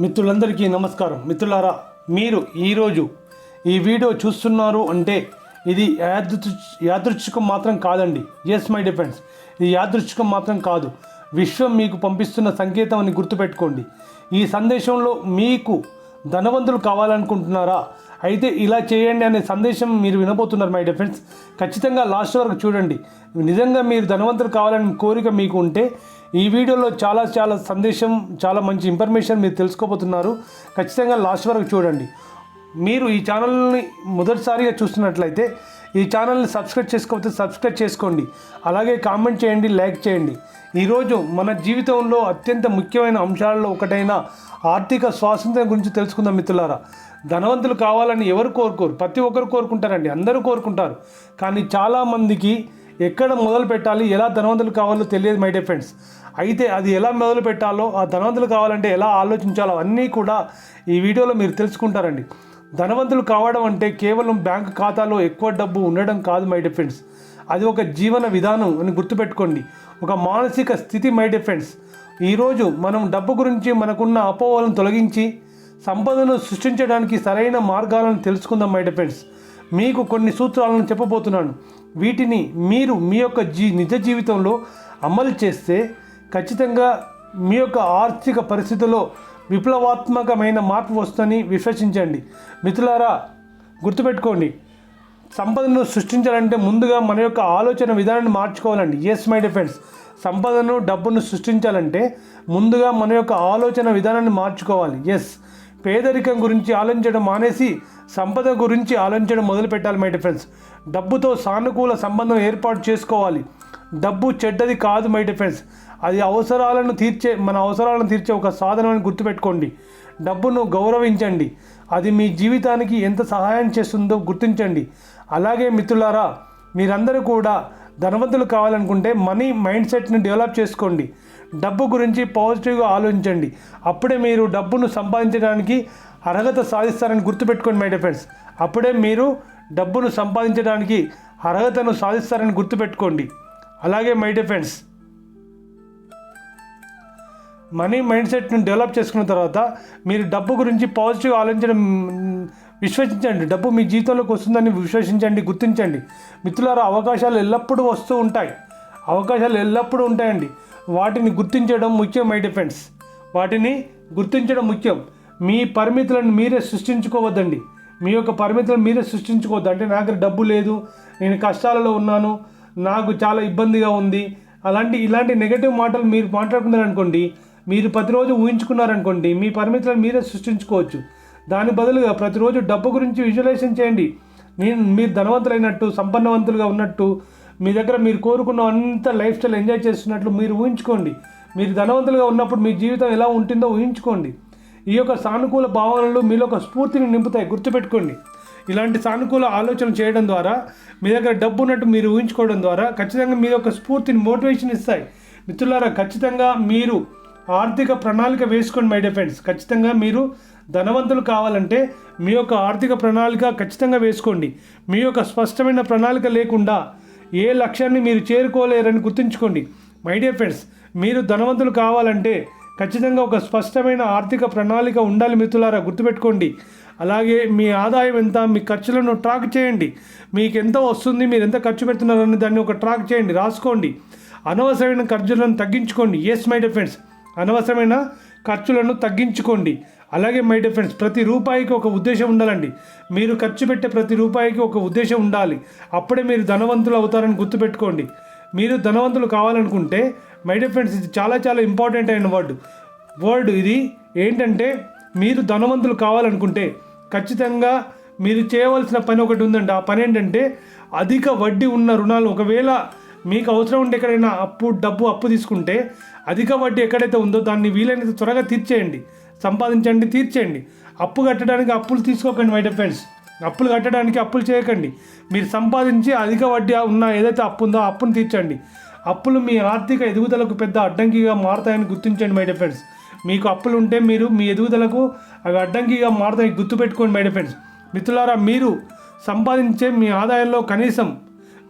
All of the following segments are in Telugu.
మిత్రులందరికీ నమస్కారం. మిత్రులారా మీరు ఈరోజు ఈ వీడియో చూస్తున్నారు అంటే ఇది యాదృ యాదృచ్ఛికం మాత్రం కాదండి. ఎస్ మై డిఫెండ్స్ ఇది యాదృచ్ఛికం మాత్రం కాదు. విశ్వం మీకు పంపిస్తున్న సంకేతం అని గుర్తుపెట్టుకోండి. ఈ సందేశంలో మీకు ధనవంతులు కావాలనుకుంటున్నారా? అయితే ఇలా చేయండి అనే సందేశం మీరు వినబోతున్నారు మై డిఫెండ్స్ ఖచ్చితంగా లాస్ట్ వరకు చూడండి. నిజంగా మీరు ధనవంతులు కావాలని కోరిక మీకు ఉంటే ఈ వీడియోలో చాలా చాలా సందేశం చాలా మంచి ఇన్ఫర్మేషన్ మీరు తెలుసుకోబోతున్నారు. ఖచ్చితంగా లాస్ట్ వరకు చూడండి. మీరు ఈ ఛానల్ని మొదటిసారిగా చూస్తున్నట్లయితే ఈ ఛానల్ని సబ్స్క్రైబ్ చేసుకోకపోతే సబ్స్క్రైబ్ చేసుకోండి. అలాగే కామెంట్ చేయండి లైక్ చేయండి. ఈరోజు మన జీవితంలో అత్యంత ముఖ్యమైన అంశాలలో ఒకటైన ఆర్థిక స్వాతంత్ర్యం గురించి తెలుసుకుందాం మిత్రులారా. ధనవంతులు కావాలని ఎవరు కోరుకోరు? ప్రతి ఒక్కరు కోరుకుంటారండి. అందరూ కోరుకుంటారు. కానీ చాలామందికి ఎక్కడ మొదలు పెట్టాలి ఎలా ధనవంతులు కావాలో తెలియదు మై డియర్ ఫ్రెండ్స్. అయితే అది ఎలా మొదలు పెట్టాలో ఆ ధనవంతులు కావాలంటే ఎలా ఆలోచించాలో అన్నీ కూడా ఈ వీడియోలో మీరు తెలుసుకుంటారండి. ధనవంతులు కావడం అంటే కేవలం బ్యాంక్ ఖాతాలో ఎక్కువ డబ్బు ఉండడం కాదు మై డిఫెండ్స్ అది ఒక జీవన విధానం అని గుర్తుపెట్టుకోండి. ఒక మానసిక స్థితి మై డిఫెండ్స్ ఈరోజు మనం డబ్బు గురించి మనకున్న అపోహలను తొలగించి సంపదను సృష్టించడానికి సరైన మార్గాలను తెలుసుకుందాం మై డిఫెండ్స్ మీకు కొన్ని సూత్రాలను చెప్పబోతున్నాను. వీటిని మీరు మీ యొక్క జీ నిజ జీవితంలో అమలు చేస్తే ఖచ్చితంగా మీ యొక్క ఆర్థిక పరిస్థితుల్లో విప్లవాత్మకమైన మార్పు వస్తుందని విశ్వసించండి. మిత్రులారా గుర్తుపెట్టుకోండి. సంపదను సృష్టించాలంటే ముందుగా మన యొక్క ఆలోచన విధానాన్ని మార్చుకోవాలండి. ఎస్ మై డిఫెన్స్ సంపదను డబ్బును సృష్టించాలంటే ముందుగా మన యొక్క ఆలోచన విధానాన్ని మార్చుకోవాలి. ఎస్ పేదరికం గురించి ఆలోచించడం మానేసి సంపద గురించి ఆలోచించడం మొదలు పెట్టాలి మై డిఫెన్స్ డబ్బుతో సానుకూల సంబంధం ఏర్పాటు చేసుకోవాలి. డబ్బు చెడ్డది కాదు మై డిఫెన్స్ అది అవసరాలను తీర్చే మన అవసరాలను తీర్చే ఒక సాధనమని గుర్తుపెట్టుకోండి. డబ్బును గౌరవించండి. అది మీ జీవితానికి ఎంత సహాయం చేస్తుందో గుర్తించండి. అలాగే మిత్రులారా మీరందరూ కూడా ధనవంతులు కావాలనుకుంటే మనీ మైండ్ సెట్ని డెవలప్ చేసుకోండి. డబ్బు గురించి పాజిటివ్గా ఆలోచించండి. అప్పుడే మీరు డబ్బును సంపాదించడానికి అర్హత సాధిస్తారని గుర్తుపెట్టుకోండి మై డియర్ ఫ్రెండ్స్. అప్పుడే మీరు డబ్బును సంపాదించడానికి అర్హతను సాధిస్తారని గుర్తుపెట్టుకోండి. అలాగే my dear friends money mind సెట్ని డెవలప్ చేసుకున్న తర్వాత మీరు డబ్బు గురించి పాజిటివ్ ఆలోచించడం విశ్వసించండి. డబ్బు మీ జీవితంలోకి వస్తుందని విశ్వసించండి గుర్తించండి. మిత్రులారా అవకాశాలు ఎల్లప్పుడూ వస్తూ ఉంటాయి. అవకాశాలు ఎల్లప్పుడూ ఉంటాయండి. వాటిని గుర్తించడం ముఖ్యం మై డిఫెన్స్ వాటిని గుర్తించడం ముఖ్యం. మీ పరిమితులను మీరే సృష్టించుకోవద్దండి. మీ యొక్క పరిమితులను మీరే సృష్టించుకోవద్దు. అంటే నా దగ్గర డబ్బు లేదు నేను కష్టాలలో ఉన్నాను నాకు చాలా ఇబ్బందిగా ఉంది. అలాంటి ఇలాంటి నెగటివ్ మాటలు మీరు మాట్లాడుకున్నారనుకోండి మీరు ప్రతిరోజు ఊహించుకున్నారనుకోండి మీ పరిమితులను మీరే సృష్టించుకోవచ్చు. దాని బదులుగా ప్రతిరోజు డబ్బు గురించి విజువలైజేషన్ చేయండి. నేను మీరు ధనవంతులైనట్టు సంపన్నవంతులుగా ఉన్నట్టు మీ దగ్గర మీరు కోరుకున్న అంత లైఫ్ స్టైల్ ఎంజాయ్ చేస్తున్నట్లు మీరు ఊహించుకోండి. మీరు ధనవంతులుగా ఉన్నప్పుడు మీ జీవితం ఎలా ఉంటుందో ఊహించుకోండి. ఈ యొక్క సానుకూల భావనలు మీలో ఒక స్ఫూర్తిని నింపుతాయి. గుర్తుపెట్టుకోండి. ఇలాంటి సానుకూల ఆలోచన చేయడం ద్వారా మీ దగ్గర డబ్బు ఉన్నట్టు మీరు ఊహించుకోవడం ద్వారా ఖచ్చితంగా మీ యొక్క స్ఫూర్తిని మోటివేషన్ ఇస్తాయి. మిత్రులారా ఖచ్చితంగా మీరు ఆర్థిక ప్రణాళిక వేసుకోండి మై డియర్ ఫ్రెండ్స్ ఖచ్చితంగా మీరు ధనవంతులు కావాలంటే మీ యొక్క ఆర్థిక ప్రణాళిక ఖచ్చితంగా వేసుకోండి. మీ యొక్క స్పష్టమైన ప్రణాళిక లేకుండా ఏ లక్ష్యాన్ని మీరు చేరుకోలేరని గుర్తుంచుకోండి. మై డియర్ ఫ్రెండ్స్ మీరు ధనవంతులు కావాలంటే ఖచ్చితంగా ఒక స్పష్టమైన ఆర్థిక ప్రణాళిక ఉండాలి మిత్రులారా గుర్తుపెట్టుకోండి. అలాగే మీ ఆదాయం ఎంత మీ ఖర్చులను ట్రాక్ చేయండి. మీకు ఎంత వస్తుంది మీరు ఎంత ఖర్చు పెడుతున్నారని దాన్ని ఒక ట్రాక్ చేయండి రాసుకోండి. అనవసరమైన ఖర్చులను తగ్గించుకోండి. ఎస్ మై డియర్ ఫ్రెండ్స్ అనవసరమైన ఖర్చులను తగ్గించుకోండి. అలాగే మై డియర్ ఫ్రెండ్స్ ప్రతి రూపాయికి ఒక ఉద్దేశం ఉండాలండి. మీరు ఖర్చు పెట్టే ప్రతి రూపాయికి ఒక ఉద్దేశం ఉండాలి. అప్పుడే మీరు ధనవంతులు అవుతారని గుర్తుపెట్టుకోండి. మీరు ధనవంతులు కావాలనుకుంటే మై డియర్ ఫ్రెండ్స్ ఇది చాలా చాలా ఇంపార్టెంట్ అయిన వర్డ్. వర్డ్ ఇది ఏంటంటే మీరు ధనవంతులు కావాలనుకుంటే ఖచ్చితంగా మీరు చేయవలసిన పని ఒకటి ఉందండి. ఆ పని ఏంటంటే అధిక వడ్డీ ఉన్న రుణాలు ఒకవేళ మీకు అవసరం ఉంటే ఎక్కడైనా అప్పు డబ్బు అప్పు తీసుకుంటే అధిక వడ్డీ ఎక్కడైతే ఉందో దాన్ని వీలైనంత త్వరగా తీర్చేయండి. సంపాదించండి తీర్చేయండి. అప్పు కట్టడానికి అప్పులు తీసుకోకండి మై ఫ్రెండ్స్ అప్పులు కట్టడానికి అప్పులు చేయకండి. మీరు సంపాదించి అధిక వడ్డీ ఉన్న ఏదైతే అప్పు ఉందో అప్పును తీర్చండి. అప్పులు మీ ఆర్థిక ఎదుగుదలకు పెద్ద అడ్డంకిగా మారతాయని గుర్తించండి మై ఫ్రెండ్స్ మీకు అప్పులు ఉంటే మీరు మీ ఎదుగుదలకు అవి అడ్డంకిగా మారుతాయి గుర్తుపెట్టుకోండి మై ఫ్రెండ్స్ మిత్రులారా మీరు సంపాదించే మీ ఆదాయంలో కనీసం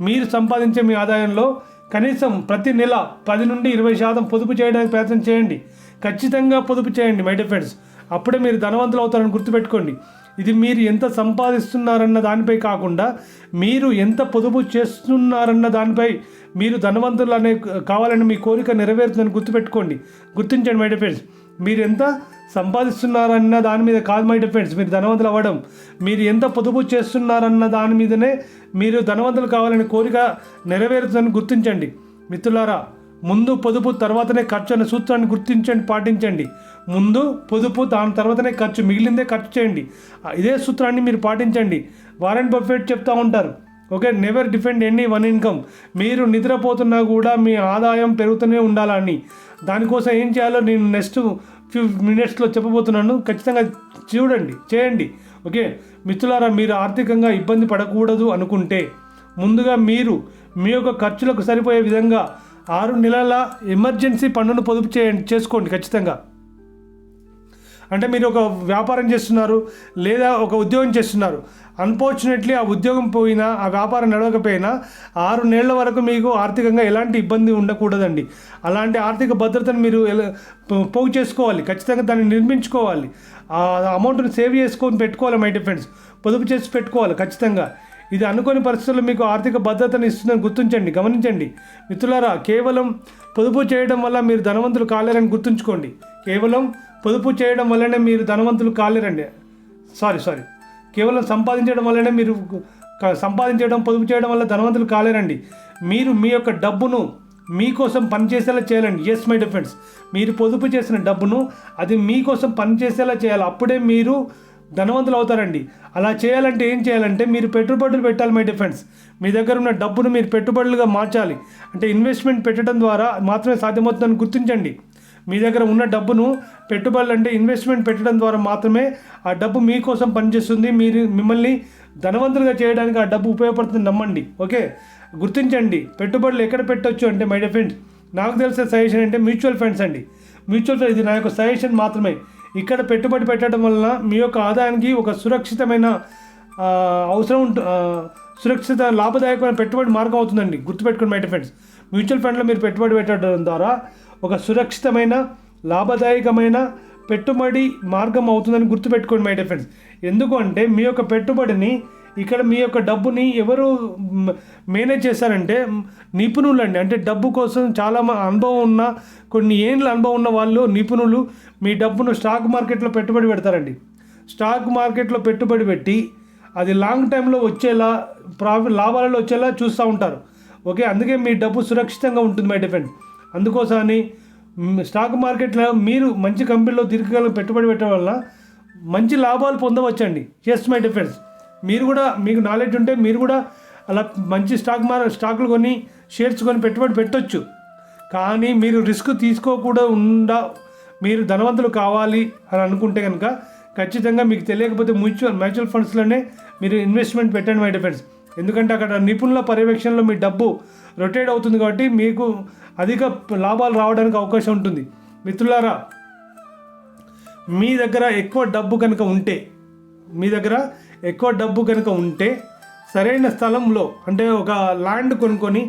మీరు సంపాదించే మీ ఆదాయంలో కనీసం ప్రతి నెల పది నుండి ఇరవై శాతం పొదుపు చేయడానికి ప్రయత్నం చేయండి. ఖచ్చితంగా పొదుపు చేయండి మై డియర్ ఫ్రెండ్స్ అప్పుడే మీరు ధనవంతులు అవుతారని గుర్తుపెట్టుకోండి. ఇది మీరు ఎంత సంపాదిస్తున్నారన్న దానిపై కాకుండా మీరు ఎంత పొదుపు చేస్తున్నారన్న దానిపై మీరు ధనవంతులు అనే కావాలని మీ కోరిక నెరవేరుతుందని గుర్తుపెట్టుకోండి. గుర్తించండి మై ఫ్రెండ్స్ మీరు ఎంత సంపాదిస్తున్నారన్న దాని మీద కాదు మై ఫ్రెండ్స్ మీరు ధనవంతులు అవ్వడం. మీరు ఎంత పొదుపు చేస్తున్నారన్న దాని మీదనే మీరు ధనవంతులు కావాలని కోరిక నెరవేరుతుందని గుర్తించండి. మిత్రులారా ముందు పొదుపు తర్వాతనే ఖర్చు అనే సూత్రాన్ని గుర్తించండి పాటించండి. ముందు పొదుపు దాని తర్వాతనే ఖర్చు మిగిలిందే ఖర్చు చేయండి. ఇదే సూత్రాన్ని మీరు పాటించండి. వారెన్ బఫెట్ చెప్తూ ఉంటారు. Okay never defend any one income మీరు నిద్రపోతున్నా కూడా మీ ఆదాయం పెరుగుతూనే ఉండాలని. దానికోసం ఏం చేయాలో నేను నెక్స్ట్ ఫ్యూ మినిట్స్లో చెప్పబోతున్నాను. ఖచ్చితంగా చూడండి చేయండి. ఓకే మిత్రులారా మీరు ఆర్థికంగా ఇబ్బంది పడకూడదు అనుకుంటే ముందుగా మీరు మీ యొక్క ఖర్చులకు సరిపోయే విధంగా ఆరు నెలల ఎమర్జెన్సీ పన్నును పొదుపు చేయండి చేసుకోండి ఖచ్చితంగా. అంటే మీరు ఒక వ్యాపారం చేస్తున్నారు లేదా ఒక ఉద్యోగం చేస్తున్నారు. అన్ఫార్చునేట్లీ ఆ ఉద్యోగం పోయినా ఆ వ్యాపారం నడవకపోయినా ఆరు నెలల వరకు మీకు ఆర్థికంగా ఎలాంటి ఇబ్బంది ఉండకూడదండి. అలాంటి ఆర్థిక భద్రతను మీరు ఎలా- పోగు చేసుకోవాలి. ఖచ్చితంగా దాన్ని నిర్మించుకోవాలి. ఆ అమౌంట్ని సేవ్ చేసుకొని పెట్టుకోవాలి మై ఫ్రెండ్స్ పొదుపు చేసి పెట్టుకోవాలి ఖచ్చితంగా. ఇది అనుకోని పరిస్థితుల్లో మీకు ఆర్థిక భద్రతను ఇస్తుందని గుర్తించండి గమనించండి. మిత్రులారా కేవలం పొదుపు చేయడం వల్ల మీరు ధనవంతులు కాలేరని గుర్తుంచుకోండి. కేవలం పొదుపు చేయడం వల్లనే మీరు ధనవంతులు కాలేరండి. సారీ సారీ కేవలం సంపాదించడం వల్లనే మీరు సంపాదించడం పొదుపు చేయడం వల్ల ధనవంతులు కాలేరండి. మీరు మీ యొక్క డబ్బును మీకోసం పనిచేసేలా చేయాలండి. ఎస్ మై డిఫెన్స్ మీరు పొదుపు చేసిన డబ్బును అది మీకోసం పనిచేసేలా చేయాలి. అప్పుడే మీరు ధనవంతులు అవుతారండి. అలా చేయాలంటే ఏం చేయాలంటే మీరు పెట్టుబడులు పెట్టాలి మై డిఫెన్స్ మీ దగ్గర ఉన్న డబ్బును మీరు పెట్టుబడులుగా మార్చాలి. అంటే ఇన్వెస్ట్మెంట్ పెట్టడం ద్వారా మాత్రమే సాధ్యమవుతుందని గుర్తించండి. మీ దగ్గర ఉన్న డబ్బును పెట్టుబడులు అంటే ఇన్వెస్ట్మెంట్ పెట్టడం ద్వారా మాత్రమే ఆ డబ్బు మీకోసం పనిచేస్తుంది. మీరు మిమ్మల్ని ధనవంతులుగా చేయడానికి ఆ డబ్బు ఉపయోగపడుతుంది నమ్మండి. ఓకే? గుర్తించండి. పెట్టుబడులు ఎక్కడ పెట్టొచ్చు అంటే మై ఫ్రెండ్స్ నాకు తెలిసిన సజెషన్ అంటే మ్యూచువల్ ఫండ్స్ అండి. మ్యూచువల్ ఫండ్ ఇది నా యొక్క సజెషన్ మాత్రమే. ఇక్కడ పెట్టుబడి పెట్టడం వలన మీ యొక్క ఆదాయానికి ఒక సురక్షితమైన అవసరం సురక్షిత లాభదాయకమైన పెట్టుబడి మార్గం అవుతుందండి. గుర్తుపెట్టుకోండి మై ఫ్రెండ్స్ మ్యూచువల్ ఫండ్లో మీరు పెట్టుబడి పెట్టడం ద్వారా ఒక సురక్షితమైన లాభదాయకమైన పెట్టుబడి మార్గం అవుతుందని గుర్తుపెట్టుకోండి మై డిఫెన్స్ ఎందుకంటే మీ యొక్క పెట్టుబడిని ఇక్కడ మీ యొక్క డబ్బుని ఎవరు మేనేజ్ చేశారంటే నిపుణులు నిపుణులండి. అంటే డబ్బు కోసం చాలా మ- అనుభవం ఉన్న కొన్ని ఏండ్ల అనుభవం ఉన్న వాళ్ళు నిపుణులు మీ డబ్బును స్టాక్ మార్కెట్లో పెట్టుబడి పెడతారండి. స్టాక్ మార్కెట్లో పెట్టుబడి పెట్టి అది లాంగ్ టైంలో వచ్చేలా ప్రాఫిట్ లాభాలలో వచ్చేలా చూస్తూ ఉంటారు. ఓకే? అందుకే మీ డబ్బు సురక్షితంగా ఉంటుంది మై డిఫెండ్ అందుకోసమని స్టాక్ మార్కెట్లో మీరు మంచి కంపెనీలో దీర్ఘకాలం పెట్టుబడి పెట్టడం వల్ల మంచి లాభాలు పొందవచ్చండి. జస్ట్ మై డిఫెన్స్ మీరు కూడా మీకు నాలెడ్జ్ ఉంటే మీరు కూడా అలా మంచి స్టాక్ మార్ స్టాకులు కొని షేర్స్ కొని పెట్టుబడి పెట్టొచ్చు. కానీ మీరు రిస్క్ తీసుకోకుండా ఉండ మీరు ధనవంతులు కావాలి అని అనుకుంటే కనుక ఖచ్చితంగా మీకు తెలియకపోతే మ్యూచువల్ మ్యూచువల్ ఫండ్స్లోనే మీరు ఇన్వెస్ట్మెంట్ పెట్టండి మై డిఫెన్స్ ఎందుకంటే అక్కడ నిపుణుల పర్యవేక్షణలో మీ డబ్బు రొటేట్ అవుతుంది కాబట్టి మీకు అధిక లాభాలు రావడానికి అవకాశం ఉంటుంది. మిత్రులారా మీ దగ్గర ఎక్కువ డబ్బు కనుక ఉంటే మీ దగ్గర ఎక్కువ డబ్బు కనుక ఉంటే సరైన స్థలంలో అంటే ఒక ల్యాండ్ కొనుక్కొని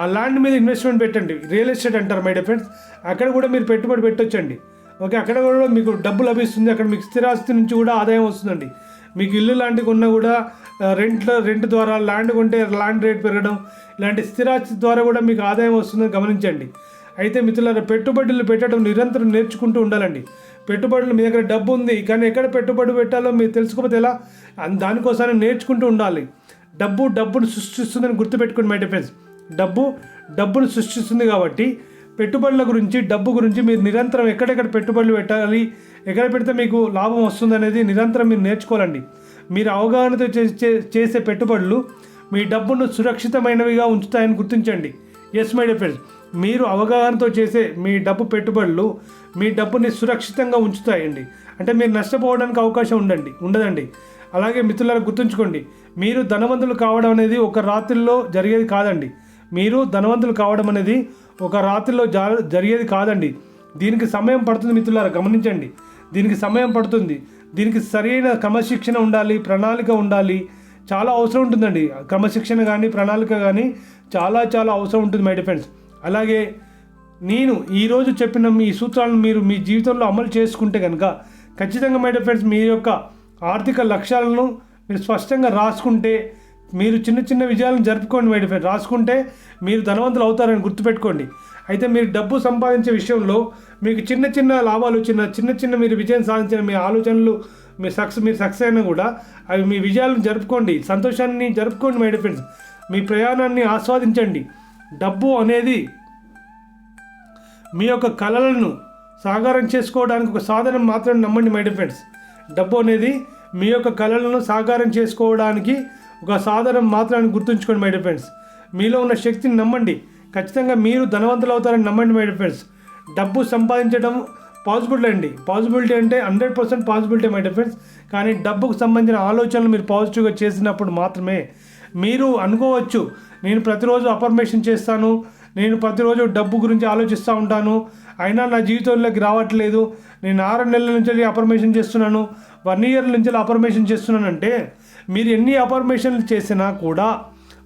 ఆ ల్యాండ్ మీద ఇన్వెస్ట్మెంట్ పెట్టండి. రియల్ ఎస్టేట్ అంటారు మై డిఫెండ్స్ అక్కడ కూడా మీరు పెట్టుబడి పెట్టొచ్చండి. ఓకే అక్కడ కూడా మీకు డబ్బు లభిస్తుంది. అక్కడ మీకు స్థిరాస్తి నుంచి కూడా ఆదాయం వస్తుందండి. మీకు ఇల్లు లాంటివి ఉన్నా కూడా రెంట్ రెంట్ ద్వారా ల్యాండ్ కొంటే ల్యాండ్ రేట్ పెరగడం ఇలాంటి స్థిరాస్తి ద్వారా కూడా మీకు ఆదాయం వస్తుందని గమనించండి. అయితే మిత్రులారా పెట్టుబడులు పెట్టడం నిరంతరం నేర్చుకుంటూ ఉండాలండి. పెట్టుబడులు మీ దగ్గర డబ్బు ఉంది కానీ ఎక్కడ పెట్టుబడి పెట్టాలో మీరు తెలుసుకోకపోతే ఎలా? అన్- దానికోసమే నేర్చుకుంటూ ఉండాలి. డబ్బు డబ్బును సృష్టిస్తుందని గుర్తుపెట్టుకోండి మై డిఫెన్స్ డబ్బు డబ్బును సృష్టిస్తుంది కాబట్టి పెట్టుబడుల గురించి డబ్బు గురించి మీరు నిరంతరం ఎక్కడెక్కడ పెట్టుబడులు పెట్టాలి ఎక్కడ పెడితే మీకు లాభం వస్తుంది అనేది నిరంతరం మీరు నేర్చుకోవాలండి. మీరు అవగాహనతో చే- చే- చేసే పెట్టుబడులు మీ డబ్బును సురక్షితమైనవిగా ఉంచుతాయని గుర్తించండి. ఎస్ మై ఫ్రెండ్స్ మీరు అవగాహనతో చేసే మీ డబ్బు పెట్టుబడులు మీ డబ్బుని సురక్షితంగా ఉంచుతాయండి. అంటే మీరు నష్టపోవడానికి అవకాశం ఉండండి ఉండదండి. అలాగే మిత్రులను గుర్తుంచుకోండి మీరు ధనవంతులు కావడం అనేది ఒక రాత్రిలో జరిగేది కాదండి. మీరు ధనవంతులు కావడం అనేది ఒక రాత్రిలో జరిగేది కాదండి. దీనికి సమయం పడుతుంది మిత్రులారా గమనించండి. దీనికి సమయం పడుతుంది. దీనికి సరైన క్రమశిక్షణ ఉండాలి ప్రణాళిక ఉండాలి. చాలా అవసరం ఉంటుందండి. క్రమశిక్షణ కానీ ప్రణాళిక కానీ చాలా చాలా అవసరం ఉంటుంది మై డిఫెండ్స్ అలాగే నేను ఈరోజు చెప్పిన మీ సూత్రాలను మీరు మీ జీవితంలో అమలు చేసుకుంటే కనుక ఖచ్చితంగా మై డిఫెండ్స్ మీ యొక్క ఆర్థిక లక్ష్యాలను మీరు స్పష్టంగా రాసుకుంటే మీరు చిన్న చిన్న విజయాలను జరుపుకోండి మేడం ఫ్రెండ్ రాసుకుంటే మీరు ధనవంతులు అవుతారని గుర్తుపెట్టుకోండి. అయితే మీరు డబ్బు సంపాదించే విషయంలో మీకు చిన్న చిన్న లాభాలు వచ్చిన చిన్న చిన్న మీరు విజయం సాధించిన మీ ఆలోచనలు మీ సక్సెస్ మీరు సక్సెస్ అయినా కూడా అవి మీ విజయాలను జరుపుకోండి. సంతోషాన్ని జరుపుకోండి మై ఫ్రెండ్స్ మీ ప్రయాణాన్ని ఆస్వాదించండి. డబ్బు అనేది మీ యొక్క కళలను సాకారం చేసుకోవడానికి ఒక సాధనం మాత్రం నమ్మండి మై ఫ్రెండ్స్ డబ్బు అనేది మీ యొక్క కళలను సాకారం చేసుకోవడానికి ఒక సాధనం మాత్రాన్ని గుర్తుంచుకోండి మై డియర్ ఫ్రెండ్స్ మీలో ఉన్న శక్తిని నమ్మండి. ఖచ్చితంగా మీరు ధనవంతులు అవుతారని నమ్మండి మై డియర్ ఫ్రెండ్స్ డబ్బు సంపాదించడం పాసిబిలిటీ అండి. పాసిబిలిటీ అంటే hundred percent possibility my dear friends కానీ డబ్బుకు సంబంధించిన ఆలోచనలు మీరు పాజిటివ్గా చేసినప్పుడు మాత్రమే మీరు అనుకోవచ్చు. నేను ప్రతిరోజు అఫర్మేషన్ చేస్తాను. నేను ప్రతిరోజు డబ్బు గురించి ఆలోచిస్తూ ఉంటాను. అయినా నా జీవితంలోకి రావట్లేదు. నేను ఆరు నెలల నుంచి అఫర్మేషన్ చేస్తున్నాను. వన్ ఇయర్ నుంచి అఫర్మేషన్ చేస్తున్నానంటే మీరు ఎన్ని అఫర్మేషన్లు చేసినా కూడా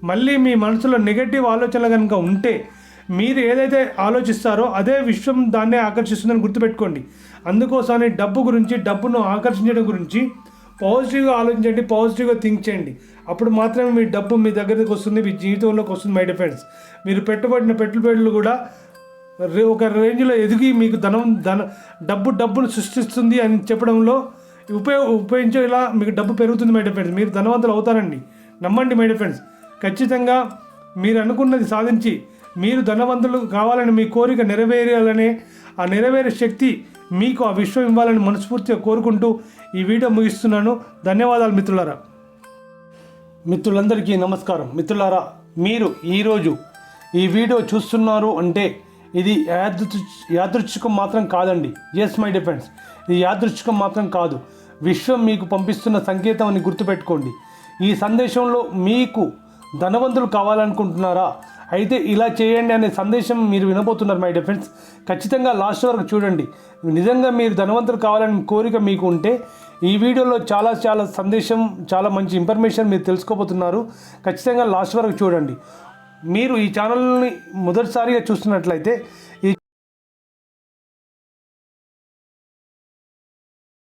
మళ్ళీ మీ మనసులో నెగటివ్ ఆలోచనలు కనుక ఉంటే మీరు ఏదైతే ఆలోచిస్తారో అదే విశ్వం దాన్నే ఆకర్షిస్తుందని గుర్తుపెట్టుకోండి. అందుకోసమని డబ్బు గురించి డబ్బును ఆకర్షించడం గురించి పాజిటివ్గా ఆలోచించండి పాజిటివ్గా థింక్ చేయండి. అప్పుడు మాత్రమే మీ డబ్బు మీ దగ్గరికి వస్తుంది మీ జీవితంలోకి వస్తుంది మై డిఫెండ్స్ మీరు పెట్టుబడిన పెట్టుబడులు కూడా రే- ఒక రేంజ్లో ఎదిగి మీకు ధనం ధన డబ్బు డబ్బును సృష్టిస్తుంది అని చెప్పడంలో ఉపయోగ ఉపయోగించేలా మీకు డబ్బు పెరుగుతుంది మై డిఫెండ్స్ మీరు ధనవంతులు అవుతారండి. నమ్మండి మై డిఫెండ్స్ ఖచ్చితంగా మీరు అనుకున్నది సాధించి మీరు ధనవంతులు కావాలని మీ కోరిక నెరవేరాలనే ఆ నెరవేరే శక్తి మీకు ఆ విశ్వం ఇవ్వాలని మనస్ఫూర్తిగా కోరుకుంటూ ఈ వీడియో ముగిస్తున్నాను. ధన్యవాదాలు మిత్రులారా. మిత్రులందరికీ నమస్కారం. మిత్రులారా మీరు ఈరోజు ఈ వీడియో చూస్తున్నారు అంటే ఇది యాదృ యాదృచ్ఛికం మాత్రం కాదండి. ఎస్ మై డిఫెండ్స్ ఇది యాదృచ్ఛికం మాత్రం కాదు. విశ్వం మీకు పంపిస్తున్న సంకేతం అని గుర్తుపెట్టుకోండి. ఈ సందేశంలో మీకు ధనవంతులు కావాలనుకుంటున్నారా? అయితే ఇలా చేయండి అనే సందేశం మీరు వినబోతున్నారు మై డిఫెండ్స్ ఖచ్చితంగా లాస్ట్ వరకు చూడండి. నిజంగా మీరు ధనవంతులు కావాలని కోరిక మీకు ఉంటే ఈ వీడియోలో చాలా చాలా సందేశం చాలా మంచి ఇన్ఫర్మేషన్ మీరు తెలుసుకోబోతున్నారు. ఖచ్చితంగా లాస్ట్ వరకు చూడండి. మీరు ఈ ఛానల్ని మొదటిసారిగా చూస్తున్నట్లయితే